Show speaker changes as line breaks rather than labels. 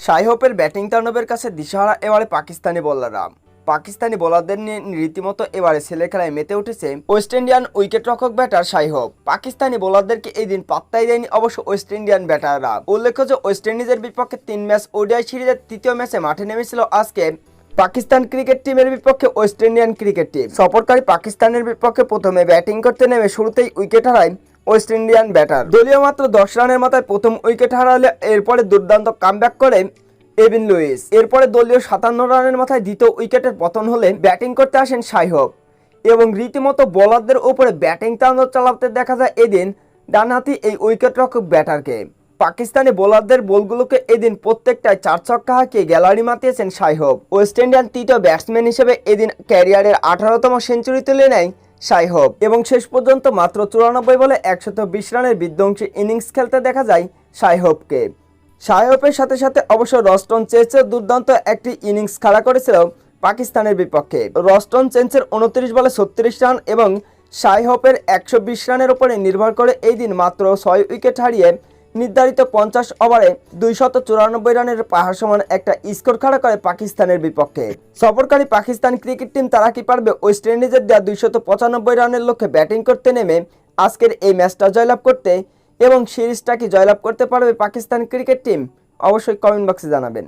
শাই হোপের batting তাণ্ডবের কাছে দিশাহারা এবারে পাকিস্তানি বোলাররা। পাকিস্তানি বোলারদের নিয়ে রীতিমতো এবারে ছেলে খেলায় মেতে উঠেছে ওয়েস্ট ইন্ডিয়ান উইকেট রক্ষক ব্যাটার শাই হোপ পাকিস্তানি বোলারদেরকে এই দিন পাত্তাই দেয়নি অবশ্য ওয়েস্ট ইন্ডিয়ান ব্যাটাররা। উল্লেখ্য যে ওয়েস্ট ইন্ডিজের বিপক্ষে তিন ম্যাচ ওডিআই সিরিজের তৃতীয় ম্যাচে মাঠে নেমেছিল আজকে পাকিস্তান ক্রিকেট টিমের বিপক্ষে ওয়েস্ট ইন্ডিয়ান ক্রিকেট টিম। সফরকারী পাকিস্তানের বিপক্ষে প্রথমে ব্যাটিং করতে নেমে শুরুতেই উইকেট হারায় ওয়েস্ট ইন্ডিয়ান ব্যাটার। দলীয় মাত্র দশ রানের মাথায় প্রথম উইকেট হারালে এরপরে দুর্দান্ত কামব্যাক করেন এভিন লুইস। এরপরে দলীয় সাতান্ন রানের মাথায় দ্বিতীয় উইকেটের পতন হলে ব্যাটিং করতে আসেন সাইহব এবং রীতিমতো বোলারদের উপরে ব্যাটিং তাণ্ডব চালাতে দেখা যায় এদিন ডানহাতি এই উইকেট রক্ষক ব্যাটারকে। পাকিস্তানি বোলারদের বলগুলোকে এদিন প্রত্যেকটায় চার ছক্কা হাঁকিয়ে গ্যালারি মাতিয়েছেন সাইহব। ওয়েস্ট ইন্ডিয়ান তৃতীয় ব্যাটসম্যান হিসেবে এদিন ক্যারিয়ারের আঠারোতম সেঞ্চুরি তুলে নেয় সাইহব। এবং শেষ পর্যন্ত মাত্র চুরানব্বই বলে একশত বিশ রানের বিধ্বংসী ইনিংস খেলতে দেখা যায় সাইহবকে। সাহেবের সাথে সাথে অবশ্য রস্টন চেঞ্চের দুর্দান্ত একটি ইনিংস খেলা করেছিল পাকিস্তানের বিপক্ষে। রস্টন চেঞ্চের উনত্রিশ বলে ছত্রিশ রান এবং সাইহপের একশো বিশ রানের উপরে নির্ভর করে এই দিন মাত্র ছয় উইকেট হারিয়ে নির্ধারিত পঞ্চাশ ওভারে দুইশত চুরানব্বই রানের পাহাড় সমান একটা স্কোর খাড়া করে পাকিস্তানের বিপক্ষে। সফরকারী পাকিস্তান ক্রিকেট টিম তারা কি পারবে ওয়েস্ট ইন্ডিজের দেওয়া দুইশত পঁচানব্বই রানের লক্ষ্যে ব্যাটিং করতে নেমে আজকের এই ম্যাচটা জয়লাভ করতে এবং সিরিজটা কি জয়লাভ করতে পারবে পাকিস্তান ক্রিকেট টিম? অবশ্যই কমেন্ট বক্সে জানাবেন।